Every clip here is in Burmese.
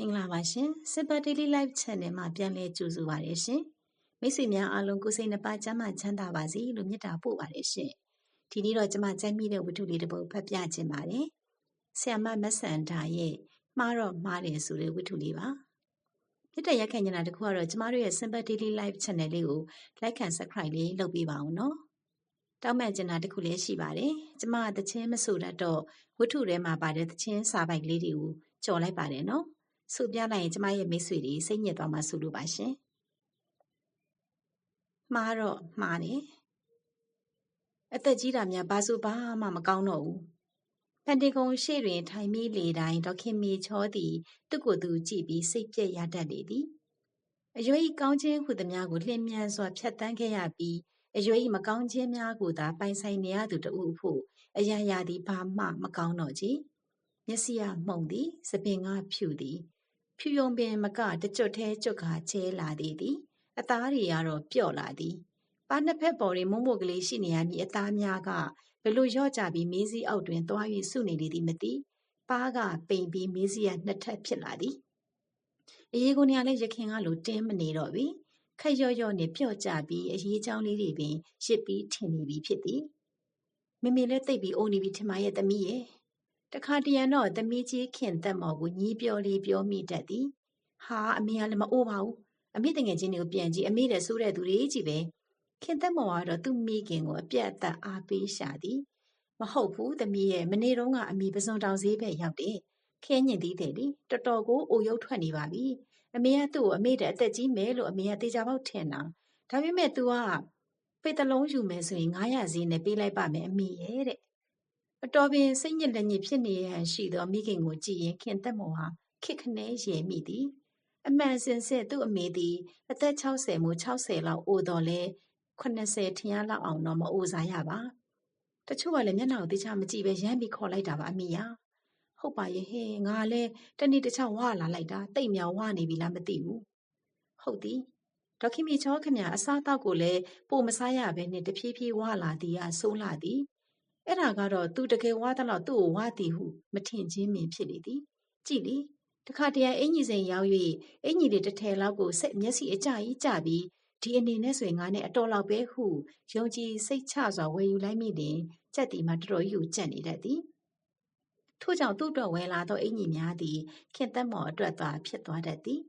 မင်္ဂလာပါရှင်။ Super Daily Live Channel မှာပြန်လည်ကြိုဆိုပါရရှင်။မိတ်ဆွေများအားလုံးကိုယ်စိတ်နှပါကျမ်းမာချမ်းသာပါစေလို့မေတ္တာပို့ပါရရှင်။ဒီနေ့တော့ကျွန်မကြိုက်မိတဲ့ဝတ္ထုလေးတစ်ပုဒ်ဖတ်ပြခြင်းပါတယ်။ဆ iam မတ်ဆန်ဒါရဲ့မှားတော့မှားတယ်ဆိုတဲ့ဝတ္ထုလေးပါ။မြတ်တဲ့ရက်ခံနေတာတခုကတော့ကျမတို့ရဲ့ Super Daily Live Channel လေးကို Like and Subscribe လေးလုပ်ပေးပါအောင်နော်။တောင်းပန်ချင်တာတခုလည်းရှိပါတယ်။ကျမကတခြင်းမဆိုတတ်တော့ဝတ္ထုထဲမှာပါတဲ့တခြင်းစာပိုက်လေးတွေကိုကြော်လိုက်ပါတယ်နော်။ ဆိုပြလိုက်ရင်ကျမရဲ့မိတ်ဆွေတွေစိတ်ညစ်သွားမှဆိုလို့ပါရှင်မှားတော့မှားတယ်အသက်ကြီးတာများဘာဆိုဘာမှမကောင်းတော့ဘူးပန်တီကုံရှေ့တွင် ထိုင်မိလေတိုင်းဒေါခင်မီချောသည်သူ့ကိုယ်သူကြည့်ပြီးစိတ်ပြက်ရတတ်လေသည်အရွယ်ဤကောင်းခြင်းဟုသည်များကိုလျင်မြန်စွာဖြတ်တန်းခဲ့ရပြီးအရွယ်ဤမကောင်းခြင်းများကိုသာပိုင်ဆိုင်နေရသူတဦးဖို့အရာရာသည်ဘာမှမကောင်းတော့ကြမျက်စိရမှုန်သည်စပင်ကဖြူသည် ဖြူယုံပင်မကတကြွတ်သေးကြွတ်ခါကျဲလာသည်သည်အသားတွေကတော့ပျော့လာသည်ပါနှစ်ဖက်ပေါ်တွင်မုံမို့ကလေးရှိနေရမည်အသားများကဘလို့ရော့ကြပြီးမေးစည်းအောက်တွင်သွား၍စုနေလေသည်မသိပါးကပိန်ပြီးမေးစည်းရနှစ်ထပ်ဖြစ်လာသည်အရေးကိုနေရာလဲရခင်ကလိုတင်းမနေတော့ပြီခက်ရော့ရော့နဲ့ပျော့ကြပြီးအရေးချောင်းလေးတွေပင်ရစ်ပြီးထင်နေပြီဖြစ်သည်မိမိလည်းသိပ်ပြီးအိုနေပြီထင်ပါရဲ့သမီးရဲ့ တခါတရံတော့သမီးကြီးခင်သက်မော်ကိုညီးပြောလေးပြောမိတတ်သည်ဟာအမေကလည်းမအိုးပါဘူးအမေတငယ်ချင်းတွေကိုပြန်ကြည့်အမေတဲ့ဆိုးတဲ့သူတွေကြီးပဲခင်သက်မော်ကတော့သူ့မိခင်ကိုအပြတ်အသတ်အားပေးရှာသည်မဟုတ်ဘူးသမီးရဲ့မနေ့တုန်းကအမိပစွန်တောင်ဈေးဘက်ရောက်တယ်ခဲညင်သေးတယ်လေတော်တော်ကိုအိုရုပ်ထွက်နေပါပြီအမေကသူ့ကိုအမေတဲ့အသက်ကြီးမယ်လို့အမေကတေချာပေါက်ထင်တာဒါပေမဲ့ तू ကပေတလုံးယူမယ်ဆိုရင်900ဈေးနဲ့ပေးလိုက်ပါမယ်အမေရဲ့တဲ့ အတော်ပင်စိတ်ညစ်လက်ညစ်ဖြစ်နေရန်ရှိသောမိခင်ကိုကြည့်ရင်ခင်သက်မော်ဟာခိခနဲရယ်မိသည်အမှန်စင်စစ်သူ့အမေသည်အသက်60မို့60လောက်အိုတော်လဲ80ထင်ရလောက်အောင်တော့မအိုစားရပါတချို့ကလည်းမျက်နှာကိုတိချမကြည့်ပဲရမ်းပြီးခေါ်လိုက်တာပါအမေယာဟုတ်ပါရဲ့ဟဲ့ငါလည်းတနေ့တစ်ချောင်းဝါလာလိုက်တာတိတ်မြောင်ဝနေပြီလားမသိဘူးဟုတ်သည်ဒေါခင်မီချောခင်ဗျာအစားတောက်ကိုလည်းပိုမစားရဘဲနဲ့တဖြည်းဖြည်းဝါလာသည်အဆိုးလာသည် အဲ့ဒါကတော့သူတကယ်ဝါသလောက်သူ့ကိုဝါသည်ဟုမထင်ချင်းပင်ဖြစ်လေသည်ကြည့်လေတခါတရံအင်ကြီးစိန်ရောက်၍အင်ကြီးလေးတစ်ထည်လောက်ကိုစိတ်မျက်စိအကြကြီးကြပြီးဒီအနေနဲ့ဆိုရင်ငါနဲ့အတော်လောက်ပဲဟုယုံကြည်စိတ်ချစွာဝယ်ယူလိုက်မိတယ်ကြက်တီမှာတော်တော်ကြီးကိုကြက်နေတတ်သည်ထို့ကြောင့်သူ့အတွက်ဝယ်လာသောအင်ကြီးများသည်ခင်သက်မော်အတွက်သာဖြစ်သွားတတ်သည်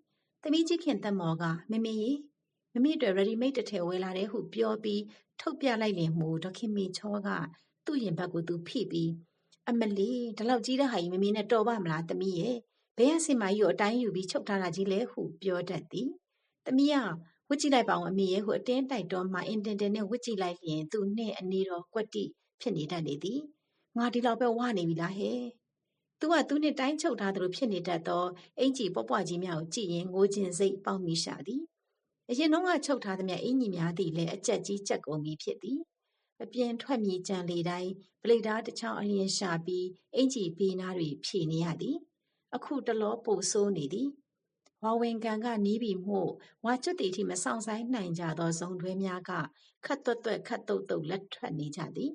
သမီးကြီးခင်သက်မော်ကမမေရေမမေအတွက် ready made တစ်ထည်ဝယ်လာတယ်ဟုပြောပြီးထုတ်ပြလိုက်လင်မူဒေါခင်မီချောက သူ့ရင်ဘတ်ကိုသူဖိပြီးအမလီဒီလောက်ကြီးတဲ့ဟာကြီးမမေနဲ့တော်ပါမလားသမီးရဲ့ဘယ်အစင်မကြီးကိုအတိုင်းယူပြီးချုပ်ထားတာကြီးလဲဟုပြောတတ်သည်သမီးကဝစ်ကြည့်လိုက်ပါအောင်အမေရဲ့ဟုအတင်းတိုက်တော့မှအင်တင်တင်နဲ့ဝစ်ကြည့်လိုက်လျင်သူနဲ့အနေတော်ကွက်တိဖြစ်နေတတ်လေသည်ငါဒီလောက်ပဲဝနေပြီလားဟဲ့သူကသူနဲ့တိုင်းချုပ်ထားသလိုဖြစ်နေတတ်သောအင်ကြီးပွားပွားကြီးများကိုကြည့်ရင်ငိုခြင်းစိတ်ပေါက်မိရှာသည်အရင်တော့ကချုပ်ထားသမျှအင်ကြီးများသည်လည်းအကြက်ကြီးကြက်ကုန်ပြီဖြစ်သည် အပြင်ထွက်မြည်ကြံလေတိုင်းပလိတ်ဓားတစ်ချောင်းအလျင်ရှာပြီးအင်ကြီးပေးနာတွေဖြည့်နေရသည် အခုတလောပိုဆိုးနေသည်ဝါဝင်ကန်ကနီးပြီမို့ဝါကျွတ်တီထိမဆောင်ဆိုင်နိုင်ကြသောဇုံတွဲများကခတ်သွက်သွက်ခတ်တုတ်တုတ်လက်ထွက်နေကြသည်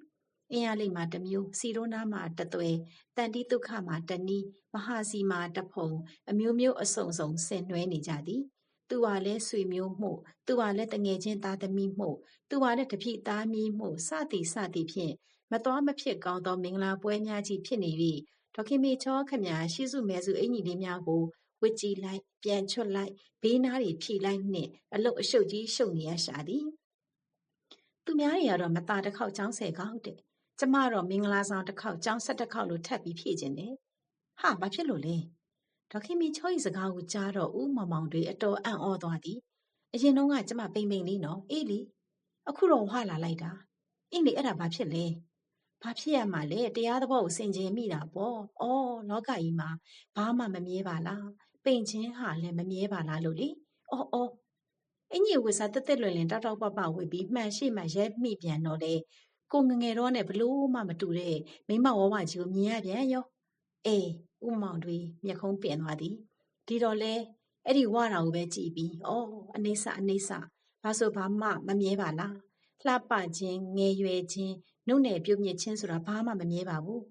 အင်းရလိမ့်မှာတမျိုးစီရိုးနာမှာတသွဲတန်တိဒုက္ခမှာတနီးမဟာစီမှာတဖုံအမျိုးမျိုးအစုံစုံဆင်နွှဲနေကြသည် သူဟာလည်းဆွေမျိုးမှုသူဟာလည်းတငယ်ချင်းသားသမီးမှုသူဟာလည်းတပြိသားမီးမှုစသည်စသည်ဖြင့်မတော်မဖြစ်ကောင်းသောမင်္ဂလာပွဲများကြီးဖြစ်နေပြီးဒေါခင်မေချောခမရှိစုမဲစုအင်ကြီးလေးများကိုဝစ်ကြည့်လိုက်ပြန်ချွတ်လိုက်ဘေးနားတွေဖြီလိုက်နှင့်အလုတ်အရှုပ်ကြီးရှုပ်နေရရှာသည်သူများတွေကတော့မตาတစ်ခေါက်ចောင်းဆယ်ခေါက်တဲ့ကျမတော့မင်္ဂလာဆောင်တစ်ခေါက်ចောင်းဆက်တစ်ခေါက်လို့ထပ်ပြီးဖြည့်ခြင်းတယ်ဟာဘာဖြစ်လို့လဲ ဒေါခင်မီချောဤစကားကိုကြားတော့ဦးမောင်မောင်တွေအတော်အံ့ဩသွားသည်အရင်တော့ကကျမပိန်ပိန်လေးနော်အေးလီအခုတော့ဝှလာလိုက်တာအင်းလေအဲ့ဒါဘာဖြစ်လဲဘာဖြစ်ရမှာလဲတရားသဘောကိုစင်ကြင်မိတာပေါ့။အော်လောကကြီးမှာဘာမှမမြဲပါလား။ပိန်ချင်းဟာလည်းမမြဲပါလားလို့လေ။အော်အော်အင်ကြီးဝစ်စားတက်တက်လွယ်လင်တောက်တောက်ပပဝစ်ပြီးမှန်ရှိမှရဲမိပြန်တော့လေကိုငငယ်တော့နဲ့ဘလို့မှမတူတဲ့မိမဝဝကြီးကိုမြင်ရပြန်ရောအေး ဥမောင်တွေမျက်ခုံးပင်သွားသည်ဒီတော့လဲအဲ့ဒီဝါတာကိုပဲကြည်ပြီးဩအနေဆအနေဆဘာဆိုဘာမှမမြဲပါလားလှပခြင်းငယ်ရွယ်ခြင်းနုနယ်ပြုတ်မြစ်ခြင်းဆိုတာဘာမှမမြဲပါဘူး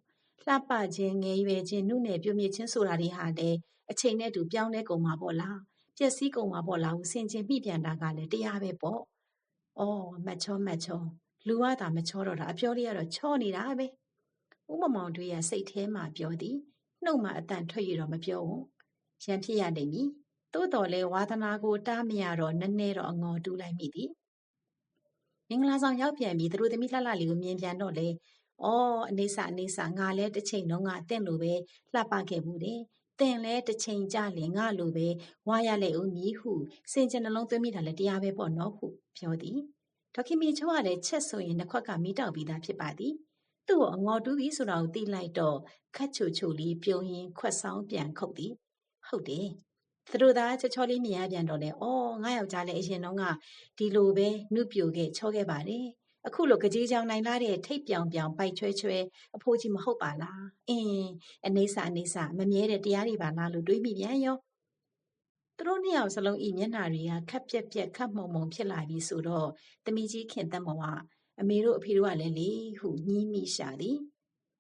လှပခြင်းငယ်ရွယ်ခြင်းနုနယ်ပြုတ်မြစ်ခြင်းဆိုတာတွေဟာလေအချိန်နဲ့တူပြောင်းလဲကုန်မှာပေါ့လားပျက်စီးကုန်မှာပေါ့လားဟုဆင်ခြင်မိပြန်တာကလည်းတရားပဲပေါ့။အော်မချောမချောလူကသာမချောတော့တာအပြောလေးကတော့ချောနေတာပဲ။ဦးမမောင်တွေးရစိတ်ထဲမှာပြောသည် နှုတ်မှအတန်ထွက်ရတော့မပြောဘူး။ရန်ဖြစ်ရလိမ့်မည်။သို့တော်လဲဝါသနာကိုတားမရတော့နည်းနည်းတော့အငေါ်တူးလိုက်မိသည်။မင်္ဂလာဆောင်ရောက်ပြန်ပြီးသူတို့သမီးလှလှလေးကိုမြင်ပြန်တော့လေ။အော်အနေဆာအနေဆာငါလဲတစ်ချိန်လုံးကတင့်လိုပဲလှပခဲ့ဘူးတဲ့။တင်လဲတစ်ချိန်ကြလင်ငါလိုပဲဝါရလေဦးမည်ဟုစင်ကြနှလုံးသွင်းမိတာလဲတရားပဲပေါ့နော်ဟုပြောသည်ဒေါခင်မီချိုးကလည်းချက်ဆိုရင်နှစ်ခွက်ကမီးတောက်ပြီးသားဖြစ်ပါသည် သူ့ကိုအငေါ်တူးပြီးဆိုတာကိုသိလိုက်တော့ခတ်ချိုချိုလေးပြုံးရင်ခွက်ဆောင်ပြန်ခုတ်သည်ဟုတ်တယ်သူတို့သားချောချောလေးမြင်ရပြန်တော့လေ။အော်ငါယောက်ျားလည်းအရင်တော့ကဒီလိုပဲနှုတ်ပြိုခဲ့ချောခဲ့ပါတယ်။အခုလိုကြေးကြောင်နိုင်လာတဲ့ထိတ်ပြောင်ပြောင်ပိုက်ချွဲချွဲအဖိုးကြီးမဟုတ်ပါလား။အင်းအနေဆာအနေဆာမမြဲတဲ့တရားတွေပါလားလို့တွေးမိပြန်ရော။သူတို့နှစ်ယောက်စလုံးဤမျက်နှာတွေကခပ်ပြက်ပြက်ခပ်မှုံမှုံဖြစ်လာပြီဆိုတော့သမီးကြီးခင်သက်မောက အမေတို့အဖေတို့ကလည်းလေဟုညည်းမိရှာသည်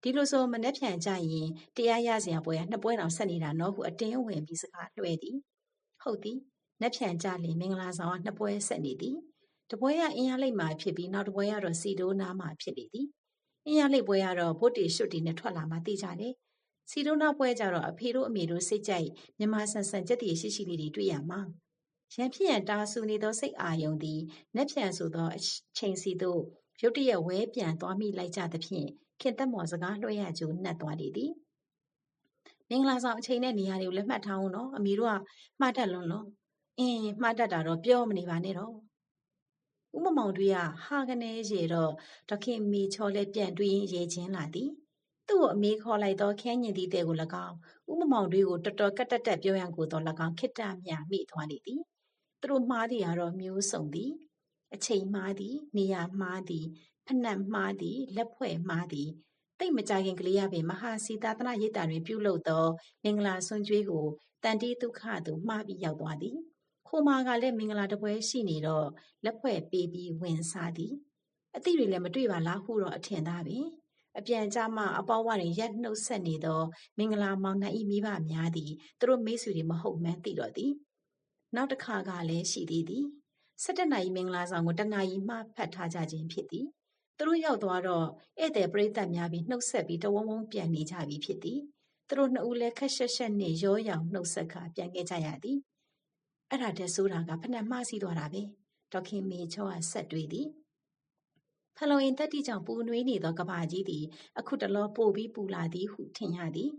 ဒီလိုဆိုမနှက်ဖြန်ကြရင်တရားရစရာပွဲကနှစ်ပွဲတောင်ဆက်နေတာနော်ဟုအတင်းဝင်ပြီးစကားလွှဲသည်ဟုတ်သည်နှက်ဖြန်ကြလင်မင်္ဂလာဆောင်ကနှစ်ပွဲဆက်နေသည်တပွဲကအင်းရလိတ်မှာဖြစ်ပြီးနောက်တပွဲကတော့စီတိုးနားမှာဖြစ်နေသည်အင်းရလိတ်ပွဲကတော့ဘုတ်တီရှုတ်တီနဲ့ထွက်လာမှသိကြတယ်စီတိုးနာပွဲကြတော့အဖေတို့အမေတို့စိတ်ကြိုက်မြမဆန်ဆန်ကြက်တီရှိရှိလေးတွေတွေ့ရမှာရန်ဖြစ်ရန်တာဆူနေသောစိတ်အာယုံသည်နှက်ဖြန်ဆိုသောအချိန်စီသို့ ရုတ်တရက်ဝဲပြန်သွားမိလိုက်ကြသဖြင့်ခင်သက်မော်စကားလွှဲရကြိုနှက်သွားလေသည်မင်္ဂလာဆောင်အချိန်နဲ့နေရာတွေကိုလက်မှတ်ထားအောင်နော်အမေတို့ကမှားတတ်လွန်းလို့အင်းမှားတတ်တာတော့ပြောမနေပါနဲ့တော့ဥမမောင်တွေကဟာကနေရေတော့တခင်မီချော်လဲပြန်တွေးရင်ရေချင်းလာသည်သူ့ကိုအမေခေါ်လိုက်တော့ခန်းညင်သည့်တဲ့ကို၎င်းဥမမောင်တွေကိုတော်တော်ကတ်တက်တက်ပြောရန်ကိုတော့၎င်းခိတ္တမြမိသွားလေသည်သူတို့မှားသည်ကတော့မျိုးစုံသည် အချိန်မှားသည်နေရာမှားသည်ဖနက်မှားသည်လက်ဖွဲ့မှားသည်တိတ်မကြခင်ကလေးရပင်မဟာစီသာသနာရိပ်တာတွင်ပြုလုပ်သောမင်္ဂလာဆွန်ကျွေးကိုတန်တီးဒုက္ခသို့မှားပြီးရောက်သွားသည်ခိုမာကလည်းမင်္ဂလာတပွဲရှိနေတော့လက်ဖွဲ့ပေးပြီးဝင်စားသည်အသည့်တွေလည်းမတွေ့ပါလားဟုတော့အထင်သားပင်အပြန်ကြမှအပေါဝတွင်ရက်နှုတ်ဆက်နေသောမင်္ဂလာမောင်နှံဤမိဘများသည်သူတို့မိတ်ဆွေတွေမဟုတ်မှန်းသိတော့သည်နောက်တစ်ခါကလည်းရှိသေးသည် 17နာရီမင်္ဂလာဆောင်ကိုတနာရီမှဖတ်ထားကြခြင်းဖြစ်သည်သူတို့ရောက်သွားတော့ဧည့်သည်ပရိသတ်များပြီးနှုတ်ဆက်ပြီးတဝုံဝုံပြန်နေကြပြီဖြစ်သည်သူတို့နှစ်ဦးလည်းခက်ရှက်ရှက်နှင့်ရောရောင်နှုတ်ဆက်ခါပြန်ခဲ့ကြရသည်အဲ့ဒါတည်းဆိုတာကဖဏမှားစီးသွားတာပဲဒေါခင်မေချောကဆက်တွေးသည်ဖလုံရင်တက်တိကြောင့်ပူနွေးနေသောကဘာကြီးသည်အခုတလောပို့ပြီးပူလာသည်ဟုထင်ရသည်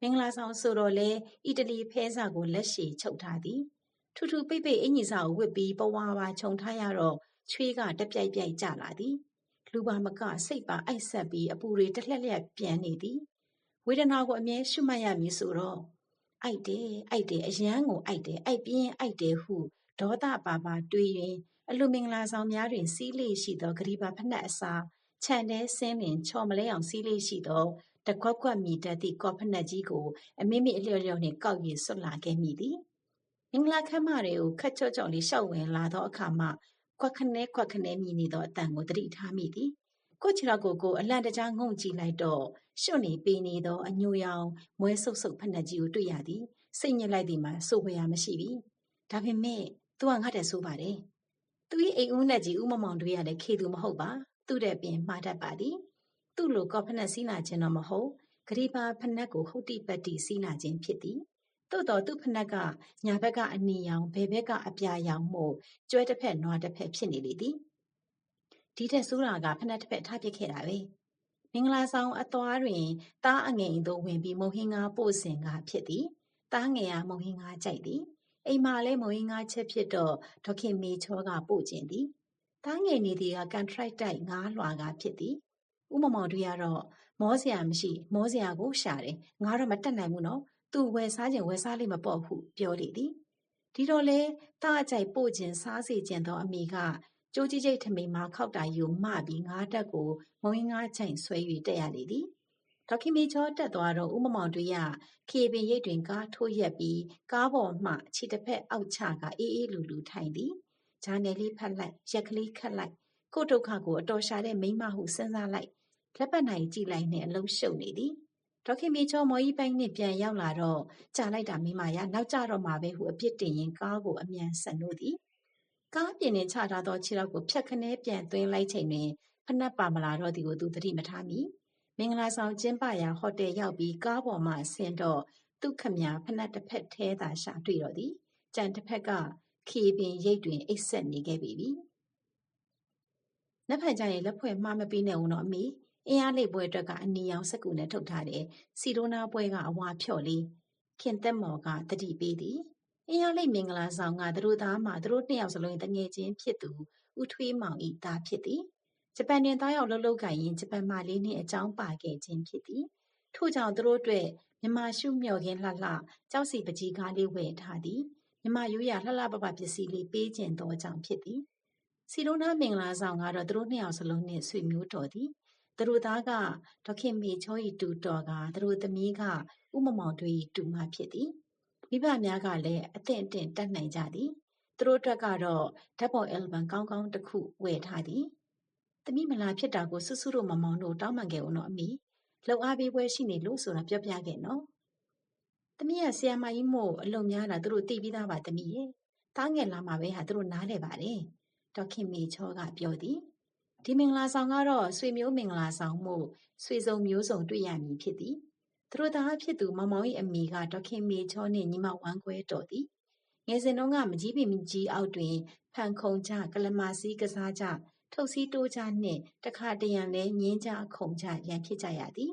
မင်္ဂလာဆောင်ဆိုတော့လေအီတလီဖဲစာကိုလက်ရှည်ချုပ်ထားသည် ထူထူပိတ်ပိတ်အင်ကြီးစာကိုဝစ်ပြီးပဝါပါခြုံထားရတော့ချွေးကတပြိုက်ပြိုက်ကျလာသည်လူပါမကစိတ်ပါအိုက်ဆက်ပြီးအပူတွေတလှက်လျက်ပြန်နေသည်ဝေဒနာကိုအမြဲရှုမှတ်ရမည်ဆိုတော့အိုက်တယ်အိုက်တယ်အယမ်းကိုအိုက်တယ်အိုက်ပြင်းအိုက်တယ်ဟုဒေါသပါပါတွေးရင်အလူမင်္ဂလာဆောင်များတွင်စီးလေးရှိသောဂရီပါဖက်နှက်အစာခြံထဲဆင်းလင်ချော်မလဲအောင်စီးလေးရှိသောတကွက်ကွက်မိတတ်သည့်ကော်ဖက်နှက်ကြီးကိုအမိမိအလျော်လျော်နှင့်ကောက်ရည်ဆွတ်လာခဲ့မိသည် မင်္ဂလာခမ်းမတွေကိုခက်ချော့ချော့လေးရှောက်ဝင်လာသောအခါမှခွက်ခနဲခွက်ခနဲမြည်နေသောအတန်ကိုသတိထားမိသည်ကိုချီတော့ကိုကိုအလန့်တကြားငုံကြည့်လိုက်တော့ရှွတ်နေပေးနေသောအညိုရောင်မွဲဆုပ်ဆုပ်ဖက်နှက်ကြီးကိုတွေ့ရသည်စိတ်ညစ်လိုက်သည်မှာစိုးဝေရမရှိပြီဒါပေမဲ့သူကငါ့တဲ့ဆိုးပါတယ်သူ၏အိမ်ဦးနဲ့ကြီးဦးမမောင်တို့ရလည်းခေသူမဟုတ်ပါသူ့တဲ့ပင်မှားတတ်ပါသည်သူ့လိုကော်ဖက်နှက်စီးလာခြင်းတော့မဟုတ်ဂရီပါဖက်နှက်ကိုဟုတ်တိပတ်တိစီးလာခြင်းဖြစ်သည် သို့တော်သူ့ဖနက်ကညာဘက်ကအနီရောင်ဘယ်ဘက်ကအပြာရောင်မှုကျွဲတစ်ဖက်နွားတစ်ဖက်ဖြစ်နေလေသည်ဒီထက်ဆိုးတာကဖနက်တစ်ဖက်ထားပစ်ခဲ့တာပဲမင်္ဂလာဆောင်အသွားတွင်တားအငိန်သို့ဝင်ပြီးမုံဟင်းကားပို့စဉ်ကဖြစ်သည်တားငယ်ကမုံဟင်းကားကြိုက်သည်အိမ်မှာလည်းမုံဟင်းကားချက်ဖြစ်တော့ဒေါခင်မေချောကပို့ခြင်းသည်တားငယ်နေသည်ကကန်ထရိုက်တိုက်ငားလွှာကဖြစ်သည်ဥမမောင်တို့ကတော့မောစရာမရှိ မောစရာကိုရှာတယ်ငါတော့မတက်နိုင်ဘူးနော် သူဝယ်စားခြင်းဝယ်စားလိမ့်မပေါ့ဟုပြောလေသည်ဒီတော့လေတာအကြိုက်ပို့ခြင်းစားစေခြင်းသောအမိကကျိုးကြီးကျိတ်ထမိန်မှာခောက်တာယူမှပြီးငါးတက်ကိုမုံငါးချိုင်ဆွဲ၍တက်ရလေသည်ဒေါခင်မေချောတက်သွားတော့ဥမမောင်တို့ရခေပင်ရိတ်တွင်ကားထိုးရက်ပြီးကားပေါ်မှခြေတစ်ဖက်အောက်ချကအေးအေးလူလူထိုင်သည်ဂျာနယ်လေးဖတ်လိုက်ရက်ကလေးခတ်လိုက်ကိုဒုက္ခကိုအတော်ရှာတဲ့မိမဟုစဉ်းစားလိုက်လက်ပတ်နိုင်ကြည့်လိုက်နဲ့အလုံးရှုပ်နေသည် ဒေါခင်မေချောမော်ကြီးပိုင်းနှင့်ပြန်ရောက်လာတော့ကြာလိုက်တာမိမရနောက်ကြတော့မှပဲဟုအပြစ်တင်ရင်ကားကိုအမြန်ဆန်လို့သည်ကားပြင်နှင်ချထားသောခြေထောက်ကိုဖြတ်ခနဲပြန်သွင်းလိုက်ချိန်တွင်ဖနက်ပါမလာတော့သည်ကိုသူသတိမထားမိမင်္ဂလာဆောင်ကျင်းပရာဟိုတယ်ရောက်ပြီးကားပေါ်မှဆင်းတော့သူခမဖနက်တစ်ဖက်ထဲသာရှာတွေ့တော့သည်ကြံတစ်ဖက်ကခီပင်ရိတ်တွင်အိတ်ဆက်နေခဲ့ပြီ။နက်ဖက်ကြရင်လက်ဖွဲ့မှားမပေးနဲ့ဦးတော့အမေ အင်းအားလိပ်ပွဲအတွက်ကအနီရောင်စက်ကူနဲ့ထုတ်ထားတဲ့စီရိုနာပွဲကအဝါဖြော့လေးခင်သက်မော်ကတတိပေးသည်အင်းအားလိပ်မင်္ဂလာဆောင်ကသူတို့သားမှသူတို့နှစ်ယောက်စလုံးတငယ်ချင်းဖြစ်သူဦးထွေးမောင်ဤသားဖြစ်သည်ဂျပန်တွင်သားရောက်လှုပ်လှုပ်ကိုင်ရင်ဂျပန်မလေးနှင့်အကြောင်းပါခဲ့ခြင်းဖြစ်သည်ထို့ကြောင့်သူတို့အတွက်မြမရှုမြော်ခင်းလှလှကြောက်စီပကြီးကားလေးဝယ်ထားသည်မြမရိုးရလှလှပပပစ္စည်းလေးပေးခြင်းသောကြောင့်ဖြစ်သည်စီရိုနာမင်္ဂလာဆောင်ကတော့သူတို့နှစ်ယောက်စလုံးနှင့်ဆွေမျိုးတော်သည် သူတို့သားကဒေါခင်မေချောဤတူတော်ကသူတို့သမီးကဥမမောင်တို့ဤတူမဖြစ်သည်မိဘများကလည်းအသင့်အတင့်တတ်နိုင်ကြသည်သူတို့အတွက်ကတော့ဓာတ်ပုံအယ်လ်ဘမ်ကောင်းကောင်းတစ်ခုဝယ်ထားသည်သမီးမလာဖြစ်တာကိုစွစွတို့မမောင်တို့တောင်းပန်ခဲ့ဦးနော်အမေလှုပ်အားပေးပွဲရှိနေလို့ဆိုတာပြောပြခဲ့နော်သမီးကဆရာမကြီးမို့အလုံများတာသူတို့သိပြီးသားပါသမီးရဲ့တားငယ်လာမှာပဲဟာသူတို့နားလဲပါတယ်ဒေါခင်မေချောကပြောသည် ဒီမင်္ဂလာဆောင်ကတော့ဆွေမျိုးမင်္ဂလာဆောင်မှုဆွေစုံမျိုးစုံတွေ့ရမည်ဖြစ်သည်သူတို့သားဖြစ်သူမောင်မောင်၏အမိကဒေါခင်မေချောနှင့်ညီမဝမ်းခွဲတော်သည်ငယ်စဉ်တုန်းကမကြီးပင်ကြီးအောက်တွင်ဖန်ခုံကြကလမာစီးကစားကြထုတ်စည်းတိုးကြနှင့်တခါတရံလဲငင်းကြခုံကြရန်ဖြစ်ကြရသည်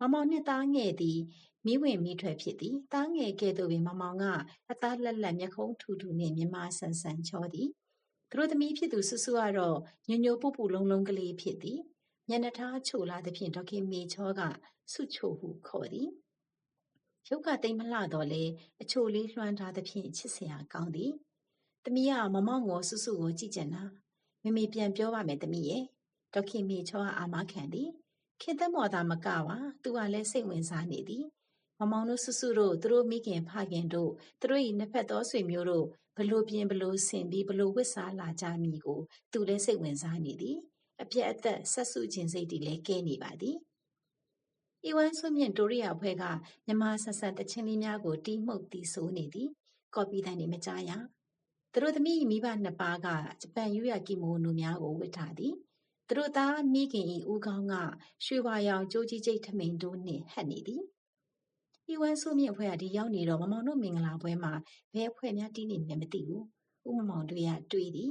မမောင်နှင့်သားငယ်သည်မိဝင်မိထွက်ဖြစ်သည်သားငယ်ကဲ့သို့ပင်မမောင်ကအသားလက်လက်မျက်ခုံးထူထူနှင့်မြမဆန်ဆန်ချောသည် သူတို့သမီးဖြစ်သူဆူဆူကတော့ညညိုပူပူလုံးလုံးကလေးဖြစ်သည်ညနေထားချိုလာသဖြင့်ဒေါခင်မေချောကဆုချိုဟုခေါ်သည်ရုပ်ကတိမ်မလှတော့လေအချိုလေးလွှမ်းထားသဖြင့်ချစ်စရာကောင်းသည်သမီးကမမောင်ကိုဆူဆူကိုကြည့်ကြနာမမေပြန်ပြောပါမယ်သမီးရဲ့ဒေါခင်မေချောကအာမခံသည်ခင်သက်မော်သာမကပါသူကလည်းစိတ်ဝင်စားနေသည် မမောင်တို့ဆူဆူတို့သူတို့မိခင်ဖခင်တို့သူတို့၏နှစ်ဖက်သောဆွေမျိုးတို့ဘလို့ပြင်ဘလို့ဆင်ပြီးဘလို့ဝစ်စားလာကြမည်ကိုသူလည်းစိတ်ဝင်စားနေသည်အပြက်အသက်ဆက်စုခြင်းစိတ်တည်လည်းကဲနေပါသည်ဤဝမ်းဆွမြင့်ဒိုရိယာဖွဲ့ကမြမဆဆန်တချင်းလေးများကိုတီးမှုတ်တီးဆိုးနေသည်ကော်ပီတန်နေမကြားရသူတို့သမီးမိဘနှစ်ပါးကဂျပန်ယူရကီမိုနိုများကိုဝတ်ထားသည်သူတို့သားမိခင်ဤဦးခေါင်းကရွှေဝါရောင်ကြိုးကြီးကျိတ်ထမိန်တို့နှင့်ဟပ်နေသည် ဤဝမ်းဆိုးမြင့်အဖွဲ့ကဒီရောက်နေတော့မမောင်တို့မင်္ဂလာပွဲမှာဘယ်အဖွဲ့များတီးနေလဲမသိဘူးဥမမောင်တို့ရတွေးသည်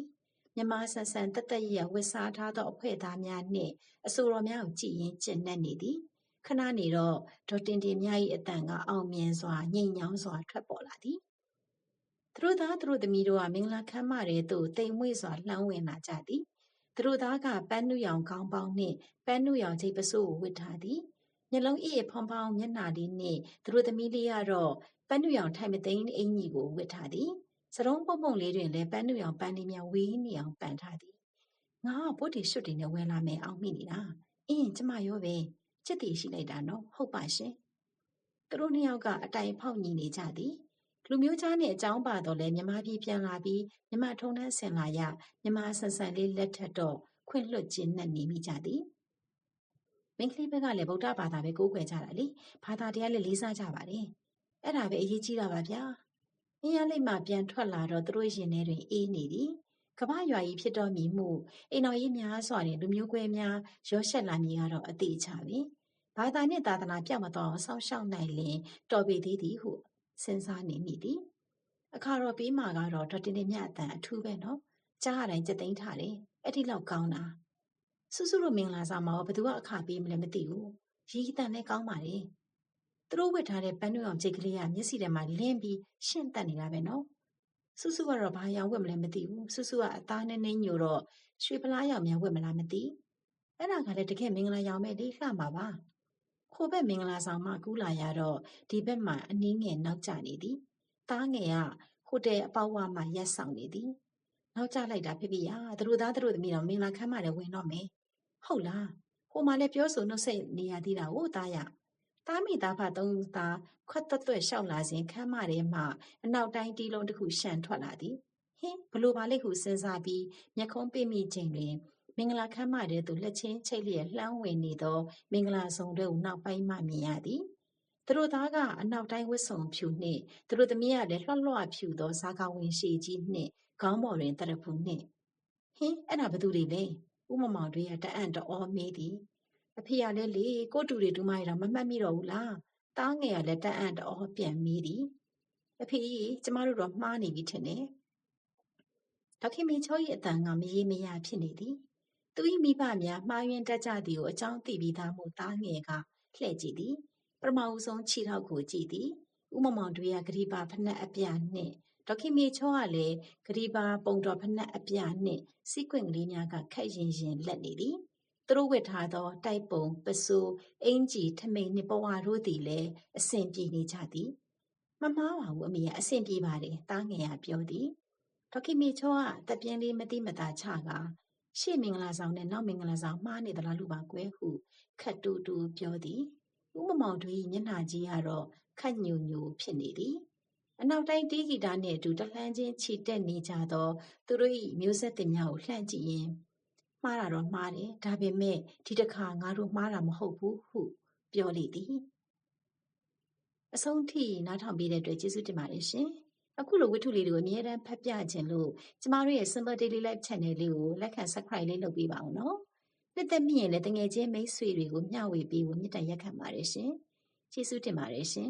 မြမဆန်ဆန်တက်တက်ရဝစ်စားထားသောအဖွဲ့သားများနှင့်အဆိုတော်များကိုကြည်ရင်ကျင့်နှက်နေသည်ခဏနေတော့ဒေါ်တင်တင်များ၏အတန်ကအောင်မြင်စွာငြိမ်ညောင်းစွာထွက်ပေါ်လာသည်သူတို့သားသူတို့သမီးတို့ကမင်္ဂလာခမ်းမတဲ့သို့တိမ်မွေ့စွာလှမ်းဝင်လာကြသည်သူတို့သားကပန်းနုရောင်ခေါင်းပေါင်းနှင့်ပန်းနုရောင်ချိတ်ပစိုးကိုဝတ်ထားသည် မျက်လုံးအစ်ဖောင်းဖောင်းမျက်နှာလေးနှင့်သူတို့သမီးလေးကတော့ပန်းနုရောင်ထိုင်မသိမ်းအင်ကြီးကိုဝတ်ထားသည်စရုံးပုံပုံလေးတွင်လည်းပန်းနုရောင်ပန်းလေးများဝေးနေအောင်ပန်ထားသည်ငါကပုတ်တီရှွတ်တီနဲ့ဝယ်လာမယ်အောင်မိနေတာအင်းကျမရောပဲချစ်တီရှိလိုက်တာနော်ဟုတ်ပါရှင်သူတို့နှစ်ယောက်ကအတိုင်ဖောက်ညီနေကြသည်လူမျိုးခြားနဲ့အကြောင်းပါတော့လဲမြမပြည်ပြန်လာပြီးမြမထုံနှန်းဆင်လာရမြမဆန်ဆန်လေးလက်ထက်တော့ခွင့်လွတ်ခြင်းနဲ့နေမိကြသည် မင်းကလေးဘက်ကလည်းဗုဒ္ဓဘာသာပဲကိုးကွယ်ကြတာလေဘာသာတရားလည်းလေးစားကြပါတယ်အဲ့ဒါပဲအရေးကြီးတာပါဗျာအင်းရလိမ့်မှပြန်ထွက်လာတော့သူတို့ရင်ထဲတွင်အေးနေသည်ကမ္ဘာရွာကြီးဖြစ်တော်မူမှုအိမ်တော်ကြီးများစွာနဲ့လူမျိုးကွဲများရောရှက်လာမည်ကတော့အသေးချပဲဘာသာနှင့်သာသနာပြောက်မတော်အောင်ဆောက်ရှောက်နိုင်လင်တော်ပေသေးသည်ဟုစဉ်းစားနေမိသည်အခါတော့ပြီးမှကတော့ဒေါ်တင်တင်မြအတန်အထူးပဲနော်ကြားရတိုင်းစက်သိမ်းထားတယ်အဲ့ဒီလောက်ကောင်းတာ စုစုတို့မင်္ဂလာဆောင်မှာဘယ်သူကအခါပေးမလဲမသိဘူးရီးတန်နဲ့ကောင်းပါလေသူတို့ဝတ်ထားတဲ့ပန်းနွေအောင်ချိတ်ကလေးကမျက်စိထဲမှာလင်းပြီးရှင့်တက်နေတာပဲနော်စုစုကတော့ဘာရောင်ဝတ်မလဲမသိဘူးစုစုကအသားနဲ့နှင်းညိုတော့ရွှေဖလားရောင်များဝတ်မလားမသိအဲ့ဒါကလည်းတကယ်မင်္ဂလာရောင်ပဲလေလှမှာပါခိုဘက်မင်္ဂလာဆောင်မှကူးလာရတော့ဒီဘက်မှာအနည်းငယ်နောက်ကျနေသည်သားငယ်ကဟိုတယ်အပေါဝမှရက်ဆောင်နေသည်နောက်ကျလိုက်တာဖြစ်ဖြစ်ရာသူတို့သားသူတို့သမီးတော်မင်္ဂလာခမ်းမလည်းဝင်တော့မယ် ဟုတ်လားဟိုမှာလည်းပြောဆိုနှုတ်ဆက်နေရသေးတာဟုတ်သားရသားမိသားဖသုံးသားခွတ်သွက်သွက်လျှောက်လာစဉ်ခမ်းမထဲမှအနောက်တိုင်းတီးလုံးတစ်ခုရှန်ထွက်လာသည်ဟင်းဘလို့ပါလိမ့်ဟုစဉ်းစားပြီးမျက်ခုံးပိမိချိန်တွင်မင်္ဂလာခမ်းမထဲသို့လက်ချင်းချိတ်လျက်လှမ်းဝင်နေသောမင်္ဂလာဆောင်တို့နောက်ပိုင်းမှမြင်ရသည်သူတို့သားကအနောက်တိုင်းဝတ်စုံဖြူနှင့်သူတို့သမီးကလည်းလှော့လှော့ဖြူသောဇာကဝင်ရှည်ကြီးနှင့်ခေါင်းပေါ်တွင်တရဖူနှင့်ဟင်းအဲ့ဒါဘသူတွေလဲ ဥမမောင်တွေကတအံ့တော်မေးသည်အဖေကလည်းလေကိုတူတွေတူမရတော့မမှတ်မိတော့ဘူးလားတားငယ်ကလည်းတအံ့တော်ပြန်မေးသည်အဖေကြီးကျမတို့တော့မှားနေပြီထင်တယ်ဒေါခင်မင်းချော၏အတန်ကမရေမရဖြစ်နေသည်သူ၏မိဘများမှားယွင်းတတ်ကြသည်ကိုအကြောင်းသိပြီးသားမို့သားငယ်ကလှည့်ကြည့်သည်ပထမဦးဆုံးခြေထောက်ကိုကြည့်သည်ဥမမောင်တွေကဂရီပါဖနက်အပြနှင့် ဒေါခင်မေချောကလည်းဂရီပါပုံတော်ဖနက်အပြနှင့်စီးကွင့်ကလေးများကခက်ရင်ရင်လက်နေသည်သူတို့ဝတ်ထားသော တိုက်ပုံပစိုးအင်ကြီးထမိန်နှင့်ပဝါတို့သည်လည်းအစဉ်ပြေနေကြသည်မမားပါဘူးအမေကအစဉ်ပြေပါတယ်သားငယ်ကပြောသည်ဒေါခင်မေချောကတပြင်းလေးမတိမတာချကရှေ့မင်္ဂလာဆောင်နဲ့နောက်မင်္ဂလာဆောင်မှားနေသလားလူပါကွယ်ဟုခတ်တူတူပြောသည်ဥမမောင်တို့၏မျက်နှာကြီးကတော့ခတ်ညိုညိုဖြစ်နေသည် အနောက်တိုင်းတီးဂီတာနှင့်အတူတလှမ်းချင်းချီတက်နေကြသော သူတို့၏မျိုးဆက်တင်များကိုလှမ်းကြည့်ရင်မှားတာတော့မှားတယ်ဒါပေမဲ့ဒီတစ်ခါငါတို့မှားတာမဟုတ်ဘူးဟုပြောလေသည်အဆုံးထိနားထောင်ပေးတဲ့အတွက်ကျေးဇူးတင်ပါတယ်ရှင်အခုလိုဝတ္ထုလေးတွေကိုအမြဲတမ်းဖတ်ပြခြင်းလို့ကျမတို့ရဲ့ Simple Daily Life Channel လေးကိုလက်ခံ Subscribe လေးလုပ်ပေးပါဦးနော်နှစ်သက်မြင့်ရင်လည်းတငယ်ချင်းမိတ်ဆွေတွေကိုမျှဝေပေးဖို့မေတ္တာရက်ခံပါတယ်ရှင်ကျေးဇူးတင်ပါတယ်ရှင်